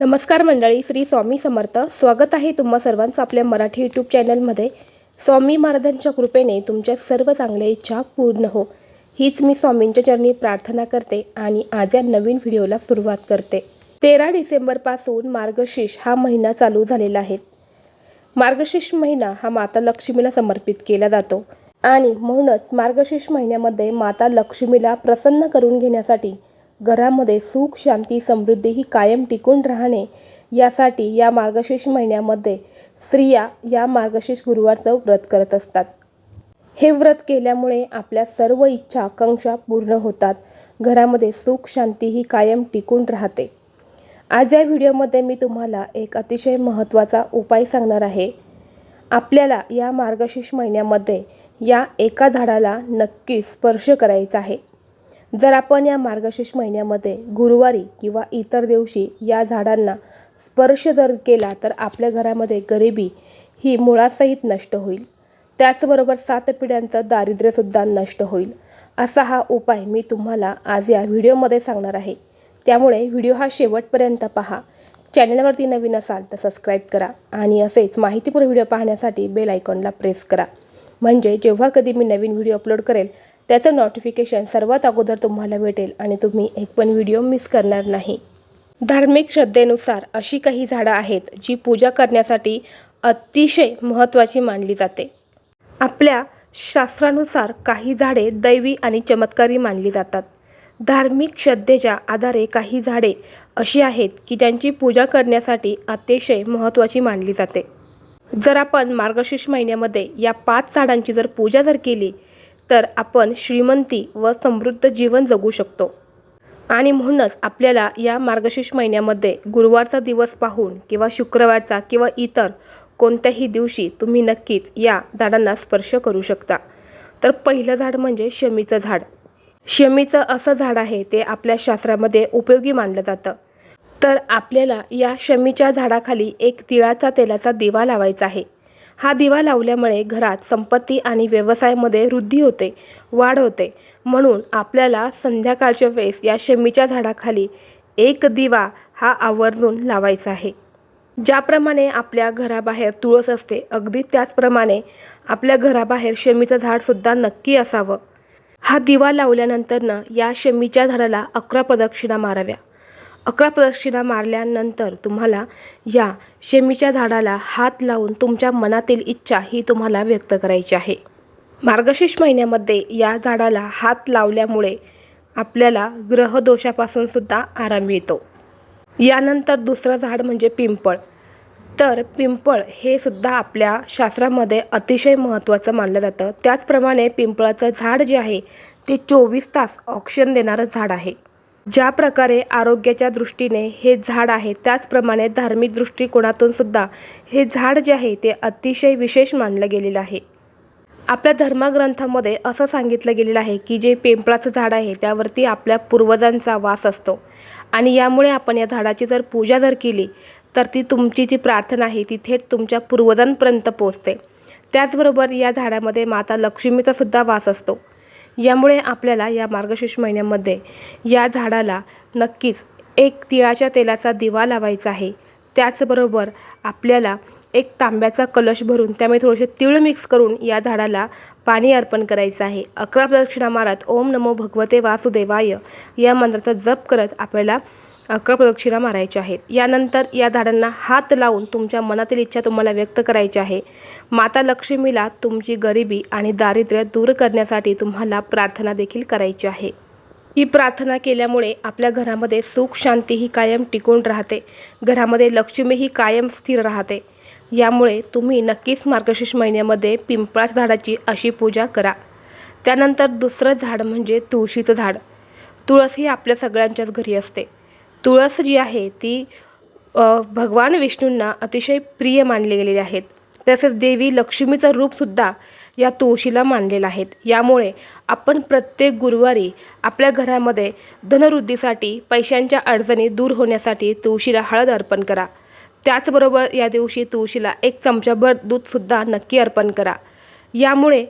नमस्कार मंडळी श्री स्वामी समर्थ. स्वागत आहे तुम्हा सर्वांचं आपल्या मराठी यूट्यूब चॅनलमध्ये स्वामी महाराजांच्या कृपेने तुमच्या सर्व चांगल्या इच्छा पूर्ण हो. हीच मी स्वामींच्या चरणी प्रार्थना करते आणि आज या नवीन व्हिडिओला सुरुवात करते. तेरा डिसेंबरपासून मार्गशीर्ष हा महिना चालू झालेला आहे. मार्गशीर्ष महिना हा माता लक्ष्मीला समर्पित केला जातो. आणि म्हणूनच मार्गशीर्ष महिन्यामध्ये माता लक्ष्मीला प्रसन्न करून घेण्यासाठी घरामध्ये सुख शांती समृद्धी ही कायम टिकून राहणे यासाठी या मार्गशीर्ष महिन्यामध्ये स्त्रिया या मार्गशीर्ष गुरुवारचं व्रत करत असतात. हे व्रत केल्यामुळे आपल्या सर्व इच्छा आकांक्षा पूर्ण होतात. घरामध्ये सुख शांती ही कायम टिकून राहते. आज या व्हिडिओमध्ये मी तुम्हाला एक अतिशय महत्त्वाचा उपाय सांगणार आहे. आपल्याला या मार्गशीर्ष महिन्यामध्ये या एका झाडाला नक्की स्पर्श करायचा आहे. जर आपण या मार्गशीर्ष महिन्यामध्ये गुरुवारी किंवा इतर दिवशी या झाडांना स्पर्श जर केला तर आपल्या घरामध्ये गरिबी ही मुळासहित नष्ट होईल. त्याचबरोबर सात पिढ्यांचं दारिद्र्यसुद्धा नष्ट होईल. असा हा उपाय मी तुम्हाला आज या व्हिडिओमध्ये सांगणार आहे. त्यामुळे व्हिडिओ हा शेवटपर्यंत पहा. चॅनलवरती नवीन असाल तर सबस्क्राईब करा आणि असेच माहितीपूर्ण व्हिडिओ पाहण्यासाठी बेल आयकॉनला प्रेस करा. म्हणजे जेव्हा कधी मी नवीन व्हिडिओ अपलोड करेल त्याचं नोटिफिकेशन सर्वात अगोदर तुम्हाला भेटेल आणि तुम्ही एक पण व्हिडिओ मिस करणार नाही. धार्मिक श्रद्धेनुसार अशी काही झाडं आहेत जी पूजा करण्यासाठी अतिशय महत्त्वाची मानली जाते. आपल्या शास्त्रानुसार काही झाडे दैवी आणि चमत्कारी मानली जातात. धार्मिक श्रद्धेच्या आधारे काही झाडे अशी आहेत की ज्यांची पूजा करण्यासाठी अतिशय महत्त्वाची मानली जाते. जर आपण मार्गशीर्ष महिन्यामध्ये या पाच झाडांची जर पूजा जर केली तर आपण श्रीमंती व समृद्ध जीवन जगू शकतो. आणि म्हणूनच आपल्याला या मार्गशीर्ष महिन्यामध्ये गुरुवारचा दिवस पाहून किंवा शुक्रवारचा किंवा इतर कोणत्याही दिवशी तुम्ही नक्कीच या झाडांना स्पर्श करू शकता. तर पहिलं झाड म्हणजे शमीचं झाड. शमीचं असं झाड आहे ते आपल्या शास्त्रामध्ये उपयोगी मानलं जातं. तर आपल्याला या शमीच्या झाडाखाली एक तिळाचा तेलाचा दिवा लावायचा आहे. हा दिवा लावल्यामुळे घरात संपत्ती आणि व्यवसायामध्ये वृद्धी होते वाढ होते. म्हणून आपल्याला संध्याकाळच्या वेळेस या शमीच्या झाडाखाली एक दिवा हा आवर्जून लावायचा आहे. ज्याप्रमाणे आपल्या घराबाहेर तुळस असते अगदी त्याचप्रमाणे आपल्या घराबाहेर शमीचं झाडसुद्धा नक्की असावं. हा दिवा लावल्यानंतरनं या शमीच्या झाडाला अकरा प्रदक्षिणा माराव्या. अकरा प्रदक्षिणा मारल्यानंतर तुम्हाला या शेमीच्या झाडाला हात लावून तुमच्या मनातील इच्छा ही तुम्हाला व्यक्त करायची आहे. मार्गशीर्ष महिन्यामध्ये या झाडाला हात लावल्यामुळे आपल्याला ग्रहदोषापासून सुद्धा आराम मिळतो. यानंतर दुसरं झाड म्हणजे पिंपळ. तर पिंपळ हे सुद्धा आपल्या शास्त्रामध्ये अतिशय महत्त्वाचं मानलं जातं. त्याचप्रमाणे पिंपळाचं झाड जे आहे ते चोवीस तास ऑक्सिजन देणारं झाड आहे. ज्या प्रकारे आरोग्याच्या दृष्टीने हे झाड आहे त्याचप्रमाणे धार्मिक दृष्टिकोनातून सुद्धा हे झाड जे आहे ते अतिशय विशेष मानलं गेलेलं आहे. आपल्या धर्मग्रंथामध्ये असं सांगितलं गेलेलं आहे की जे पिंपळाचं झाड आहे त्यावरती आपल्या पूर्वजांचा वास असतो. आणि यामुळे आपण या झाडाची जर पूजा जर केली तर ती तुमची जी प्रार्थना आहे ती थेट तुमच्या पूर्वजांपर्यंत पोचते त्याचबरोबर या झाडामध्ये माता लक्ष्मीचा सुद्धा वास असतो. यामुळे आपल्याला या मार्गशीर्ष महिन्यामध्ये या झाडाला नक्कीच एक तिळाच्या तेलाचा दिवा लावायचा आहे. त्याचबरोबर आपल्याला एक तांब्याचा कलश भरून त्यामध्ये थोडेसे तीळ मिक्स करून या झाडाला पाणी अर्पण करायचं आहे. अकरा प्रदक्षिणा मारत ओम नमो भगवते वासुदेवाय या मंत्राचा जप करत आपल्याला प्रदक्षिणा मारायच्या आहेत. यानंतर या झाडांना हात लावून तुमच्या मनातील इच्छा तुम्हाला व्यक्त करायची आहे. माता लक्ष्मीला तुमची गरिबी आणि दारिद्र्य दूर करण्यासाठी तुम्हाला प्रार्थना देखील करायची आहे. ही प्रार्थना केल्यामुळे आपल्या घरामध्ये सुख शांती ही कायम टिकून राहते. घरामध्ये लक्ष्मी ही कायम स्थिर राहते. यामुळे तुम्ही नक्कीच मार्गशीर्ष महिन्यामध्ये पिंपळाच्या झाडाची अशी पूजा करा. त्यानंतर दुसरं झाड म्हणजे तुळशीचं झाड. तुळस ही आपल्या सगळ्यांच्याच घरी असते. तुळस जी आहे ती भगवान विष्णूंना अतिशय प्रिय मानले गेलेले आहेत. तसेच देवी लक्ष्मीचं रूपसुद्धा या तुळशीला मानलेलं आहेत. यामुळे आपण प्रत्येक गुरुवारी आपल्या घरामध्ये धनवृद्धीसाठी पैशांच्या अडचणी दूर होण्यासाठी तुळशीला हळद अर्पण करा. त्याचबरोबर या दिवशी तुळशीला एक चमचाभर दूधसुद्धा नक्की अर्पण करा. यामुळे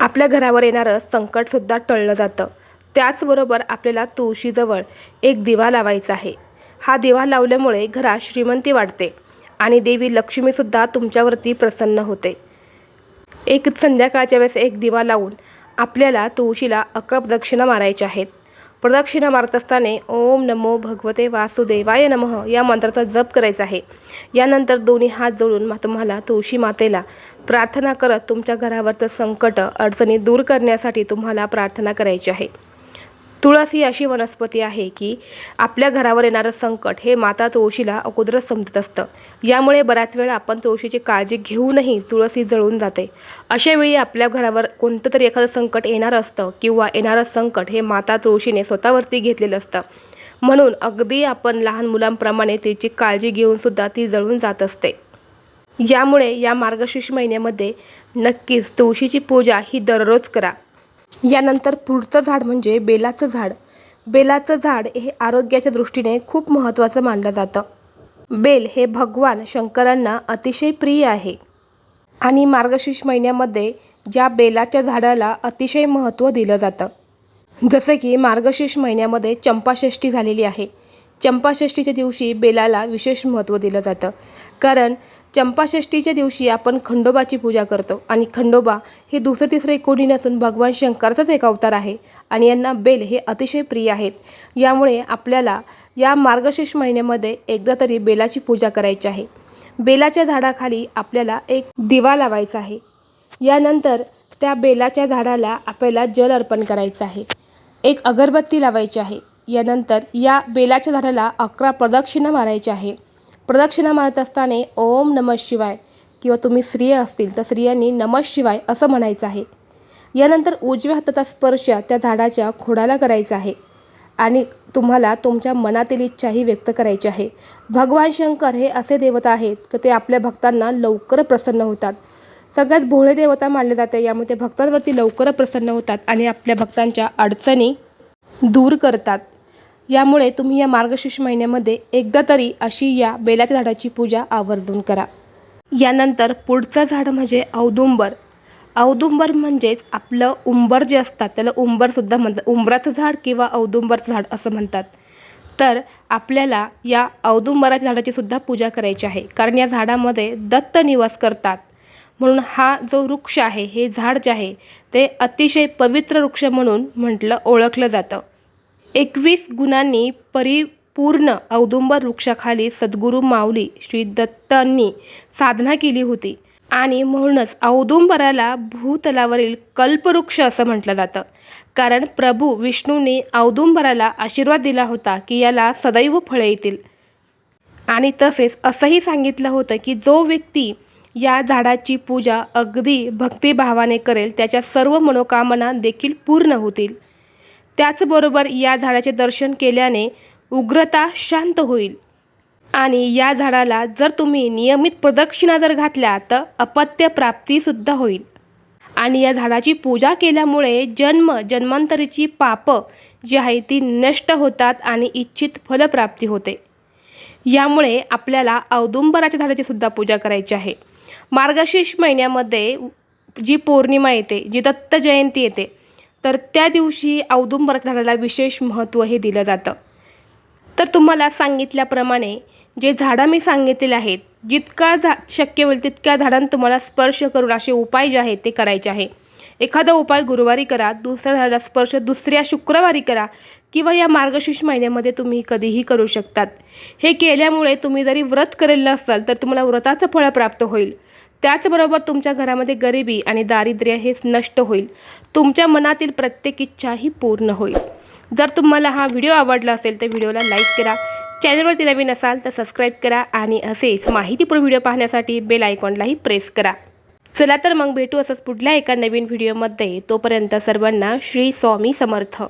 आपल्या घरावर येणारं संकटसुद्धा टळलं जातं. त्याचबरोबर आपल्याला तुळशीजवळ एक दिवा लावायचा आहे. हा दिवा लावल्यामुळे घरात श्रीमंती वाढते आणि देवी लक्ष्मीसुद्धा तुमच्यावरती प्रसन्न होते. एक संध्याकाळच्या वेळेस एक दिवा लावून आपल्याला तुळशीला अकरा प्रदक्षिणा मारायच्या आहेत. प्रदक्षिणा मारत असताना ओम नमो भगवते वासुदेवाय नमः या मंत्राचा जप करायचा आहे. यानंतर दोन्ही हात जोडून मा तुम्हाला तुळशी मातेला प्रार्थना करत तुमच्या घरावरचं संकट अडचणी दूर करण्यासाठी तुम्हाला प्रार्थना करायची आहे. तुळस ही अशी वनस्पती आहे की आपल्या घरावर येणारं संकट हे माता तुळशीला अगोदरच समजत असतं. यामुळे बऱ्याच वेळा आपण तुळशीची काळजी घेऊनही तुळस ही जळून जाते. अशा वेळी आपल्या घरावर कोणतं तरी एखादं संकट येणार असतं किंवा येणारं संकट हे माता तुळशीने स्वतःवरती घेतलेलं असतं. म्हणून अगदी आपण लहान मुलांप्रमाणे तिची काळजी घेऊनसुद्धा ती जळून जात असते. यामुळे या मार्गशीर्ष महिन्यामध्ये नक्कीच तुळशीची पूजा ही दररोज करा. यानंतर पुढचं झाड म्हणजे बेलाचं झाड. बेलाचं झाड हे आरोग्याच्या दृष्टीने खूप महत्त्वाचं मानलं जातं. बेल हे भगवान शंकरांना अतिशय प्रिय आहे. आणि मार्गशीर्ष महिन्यामध्ये ज्या बेलाच्या झाडाला अतिशय महत्त्व दिलं जातं. जसं की मार्गशीर्ष महिन्यामध्ये चंपाषष्ठी झालेली आहे. चंपाषष्ठीच्या दिवशी बेलाला विशेष महत्त्व दिलं जातं. कारण चंपाषष्ठीच्या दिवशी आपण खंडोबाची पूजा करतो. आणि खंडोबा हे दुसरं तिसरे कोणी नसून भगवान शंकरचाच एक अवतार आहे. आणि यांना बेल हे अतिशय प्रिय आहेत. यामुळे आपल्याला या मार्गशीर्ष महिन्यामध्ये एकदा तरी बेलाची पूजा करायची आहे. बेलाच्या झाडाखाली आपल्याला एक दिवा लावायचा आहे. यानंतर त्या बेलाच्या झाडाला आपल्याला जल अर्पण करायचं आहे. एक अगरबत्ती लावायची आहे. यानंतर या बेलाच्या झाडाला अकरा प्रदक्षिणा मारायच्या आहे. प्रदक्षिणा मारत असताना ओम नमः शिवाय किंवा तुम्ही स्त्रिय असतील तर स्त्रियांनी नमः शिवाय असं म्हणायचं आहे. यानंतर उजव्या हाताचा स्पर्श त्या झाडाच्या खोडाला करायचा आहे आणि तुम्हाला तुमच्या मनातील इच्छाही व्यक्त करायची आहे. भगवान शंकर हे असे देवता आहेत की ते आपल्या भक्तांना लवकर प्रसन्न होतात. सगळ्यात भोळे देवता मानले जाते यामुळे ते भक्तांवरती लवकर प्रसन्न होतात आणि आपल्या भक्तांच्या अडचणी दूर करतात. यामुळे तुम्ही या मार्गशीर्ष महिन्यामध्ये एकदा तरी अशी या बेलाच्या झाडाची पूजा आवर्जून करा. यानंतर पुढचं झाड म्हणजे औदुंबर. औदुंबर म्हणजेच आपलं उंबर जे असतात त्याला उंबरसुद्धा म्हणतात. उंबराचं झाड किंवा औदुंबरचं झाड असं म्हणतात. तर आपल्याला या औदुंबराच्या झाडाची सुद्धा पूजा करायची आहे. कारण या झाडामध्ये दत्त निवास करतात. म्हणून हा जो वृक्ष आहे हे झाड जे आहे ते अतिशय पवित्र वृक्ष म्हणून म्हटलं ओळखलं जातं. एकवीस गुणांनी परिपूर्ण औदुंबर वृक्षाखाली सद्गुरू माऊली श्री दत्तांनी साधना केली होती. आणि म्हणूनच औदुंबराला भूतलावरील कल्पवृक्ष असं म्हटलं जातं. कारण प्रभू विष्णूने औदुंबराला आशीर्वाद दिला होता की याला सदैव फळे येतील. आणि तसेच असंही सांगितलं होतं की जो व्यक्ती या झाडाची पूजा अगदी भक्तिभावाने करेल त्याच्या सर्व मनोकामना देखील पूर्ण होतील. त्याचबरोबर या झाडाचे दर्शन केल्याने उग्रता शांत होईल. आणि या झाडाला जर तुम्ही नियमित प्रदक्षिणा जर घातल्या तर अपत्य प्राप्तीसुद्धा होईल. आणि या झाडाची पूजा केल्यामुळे जन्म जन्मांतरीची पापं जी आहे ती नष्ट होतात आणि इच्छित फलप्राप्ती होते. यामुळे आपल्याला औदुंबराच्या झाडाची सुद्धा पूजा करायची आहे. मार्गशीर्ष महिन्यामध्ये जी पौर्णिमा येते जी दत्त जयंती येते तर त्या दिवशी औदुंबराच्या झाडाला विशेष महत्त्व हे दिलं जातं. तर तुम्हाला सांगितल्याप्रमाणे जे झाडं मी सांगितलेले आहेत जितका झा शक्य होईल तितक्या झाडांना तुम्हाला स्पर्श करून असे उपाय जे आहेत ते करायचे आहे. एखादा उपाय गुरुवारी करा दुसऱ्या झाडाला स्पर्श दुसऱ्या शुक्रवारी करा किंवा या मार्गशीर्ष महिन्यामध्ये तुम्ही कधीही करू शकतात. हे केल्यामुळे तुम्ही जरी व्रत करेल नसाल तर तुम्हाला व्रताचं फळ प्राप्त होईल. त्याचबरोबर तुमच्या घरामध्ये गरिबी आणि दारिद्र्य हे नष्ट होईल. तुमच्या मनातील प्रत्येक इच्छा ही पूर्ण होईल. जर तुम्हाला हा व्हिडिओ आवडला असेल तर व्हिडिओला लाईक करा. चॅनलवरती नवीन असाल तर सबस्क्राईब करा आणि असेच माहितीपूर्ण व्हिडिओ पाहण्यासाठी बेल आयकॉनलाही प्रेस करा. चला तर मग भेटू असंच पुढल्या एका नवीन व्हिडिओमध्ये. तोपर्यंत सर्वांना श्री स्वामी समर्थ.